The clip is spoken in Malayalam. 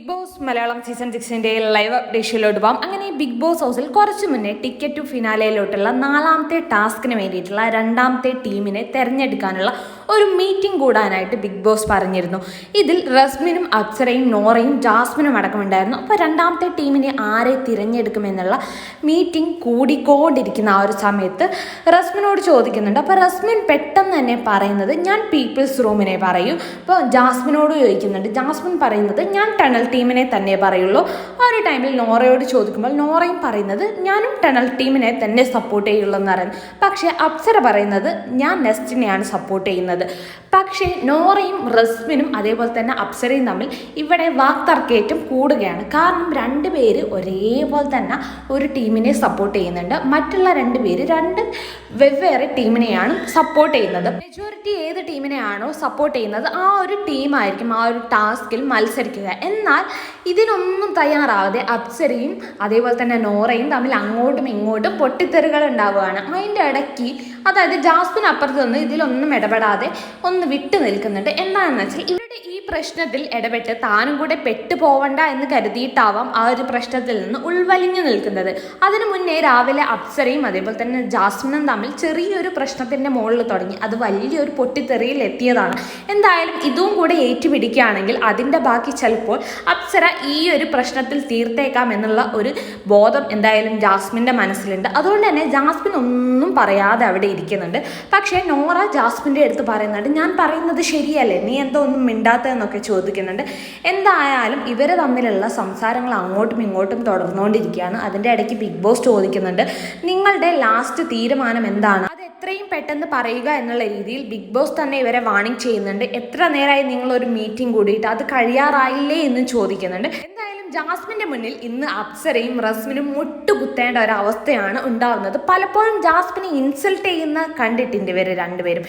ബിഗ് ബോസ് മലയാളം സീസൺ സിക്സിന്റെ ലൈവ് അപ്ഡേഷനിലോട്ട് പോകാം അങ്ങനെ ബിഗ് ബോസ് ഹൗസിൽ കുറച്ച് മുന്നേ ടിക്കറ്റ് ടു ഫിനാലയിലോട്ടുള്ള നാലാമത്തെ ടാസ്കിന് വേണ്ടിയിട്ടുള്ള രണ്ടാമത്തെ ടീമിനെ തെരഞ്ഞെടുക്കാനുള്ള ഒരു മീറ്റിംഗ് കൂടാനായിട്ട് ബിഗ് ബോസ് പറഞ്ഞിരുന്നു. ഇതിൽ റസ്മിനും അക്സറയും നോറയും ജാസ്മിനും അടക്കമുണ്ടായിരുന്നു. അപ്പോൾ രണ്ടാമത്തെ ടീമിനെ ആരെ തിരഞ്ഞെടുക്കുമെന്നുള്ള മീറ്റിംഗ് കൂടിക്കൊണ്ടിരിക്കുന്ന ആ ഒരു സമയത്ത് റസ്മിനോട് ചോദിക്കുന്നുണ്ട്. അപ്പോൾ റസ്മിൻ പെട്ടെന്ന് തന്നെ പറയുന്നത് ഞാൻ പീപ്പിൾസ് റൂമിനെ പറയും. അപ്പോൾ ജാസ്മിനോട് ചോദിക്കുന്നുണ്ട്. ജാസ്മിൻ പറയുന്നത് ഞാൻ ടണൽ ടീമിനെ തന്നെ പറയുള്ളൂ. ആ ഒരു ടൈമിൽ നോറയോട് ചോദിക്കുമ്പോൾ നോറയും പറയുന്നത് ഞാനും ടണൽ ടീമിനെ തന്നെ സപ്പോർട്ട് ചെയ്യുള്ളൂ എന്ന് പറയുന്നത് പക്ഷേ അപ്സര പറയുന്നത് ഞാൻ നെസ്റ്റിനെയാണ് സപ്പോർട്ട് ചെയ്യുന്നത്. പക്ഷേ നോറയും റസ്മിനും അതേപോലെ തന്നെ അപ്സരയും തമ്മിൽ ഇവിടെ വാക്തർക്കേറ്റം കൂടുകയാണ്. കാരണം രണ്ടുപേര് ഒരേപോലെ തന്നെ ഒരു ടീമിനെ സപ്പോർട്ട് ചെയ്യുന്നുണ്ട്. മറ്റുള്ള രണ്ട് പേര് രണ്ട് വെവ്വേറെ ടീമിനെയാണ് സപ്പോർട്ട് ചെയ്യുന്നത്. മെജോറിറ്റി ഏത് ടീമിനെയാണോ സപ്പോർട്ട് ചെയ്യുന്നത് ആ ഒരു ടീമായിരിക്കും ആ ഒരു ടാസ്കിൽ മത്സരിക്കുക. എന്നാൽ ഇതിനൊന്നും തയ്യാറാവാതെ അപ്സരയും അതേപോലെ തന്നെ നോറയും തമ്മിൽ അങ്ങോട്ടും ഇങ്ങോട്ടും പൊട്ടിത്തെറികൾ ഉണ്ടാവുകയാണ്. അതിന്റെ ഇടയ്ക്ക് അതായത് ജാസ്മിൻ അപ്പുറത്ത് നിന്ന് ഇതിലൊന്നും ഇടപെടാതെ ഒന്ന് വിട്ടു നിൽക്കുന്നുണ്ട്. എന്താണെന്ന് വെച്ചാൽ ഇവരുടെ ഈ പ്രശ്നത്തിൽ ഇടപെട്ട് താനും കൂടെ പെട്ടു പോവണ്ട എന്ന് കരുതിയിട്ടാവാം ആ ഒരു പ്രശ്നത്തിൽ നിന്ന് ഉൾവലിഞ്ഞു നിൽക്കുന്നത്. അതിനു മുന്നേ രാവിലെ അപ്സരയും അതേപോലെ തന്നെ ജാസ്മിനും തമ്മിൽ ചെറിയൊരു പ്രശ്നത്തിന്റെ മുകളിൽ തുടങ്ങി. അത് വലിയൊരു പൊട്ടിത്തെറിയിൽ എത്തിയതാണ്. എന്തായാലും ഇതും കൂടെ ഏറ്റുപിടിക്കുകയാണെങ്കിൽ അതിന്റെ ബാക്കി ചിലപ്പോൾ അപ്സര ഈ ഒരു പ്രശ്നത്തിൽ തീർത്തേക്കാം എന്നുള്ള ഒരു ബോധം എന്തായാലും ജാസ്മിന്റെ മനസ്സിലുണ്ട്. അതുകൊണ്ട് തന്നെ ജാസ്മിൻ ഒന്നും പറയാതെ അവിടെ ഇരിക്കുന്നുണ്ട്. പക്ഷേ നോറ ജാസ്മിന്റെ അടുത്ത് പറയുന്നുണ്ട് ഞാൻ പറയുന്നത് ശരിയല്ലേ? നീ എന്തോ ഒന്നും മിണ്ടാത്തതെന്നൊക്കെ ചോദിക്കുന്നുണ്ട്. എന്തായാലും ഇവർ തമ്മിലുള്ള സംസാരങ്ങൾ അങ്ങോട്ടും ഇങ്ങോട്ടും തുടർന്നുകൊണ്ടിരിക്കുകയാണ്. അതിന്റെ ഇടയ്ക്ക് ബിഗ് ബോസ് ചോദിക്കുന്നുണ്ട് നിങ്ങളുടെ ലാസ്റ്റ് തീരുമാനം എന്താണ്? അത് എത്രയും പെട്ടെന്ന് പറയുക എന്നുള്ള രീതിയിൽ ബിഗ് ബോസ് തന്നെ ഇവരെ വാണിംഗ് ചെയ്യുന്നുണ്ട്. എത്ര നേരമായി നിങ്ങൾ ഒരു മീറ്റിംഗ് കൂടിയിട്ട് അത് കഴിയാറായില്ലേ എന്ന് ചോദിക്കുന്നുണ്ട്. എന്തായാലും ജാസ്മിന്റെ മുന്നിൽ ഇന്ന് അപ്സരയും റസ്മിനും മുട്ടുകുത്തേണ്ട ഒരു അവസ്ഥയാണ് ഉണ്ടാവുന്നത്. പലപ്പോഴും ജാസ്മിനെ ഇൻസൾട്ട് ചെയ്യുന്ന കണ്ടിട്ടുണ്ട് ഇവർ രണ്ടുപേരും.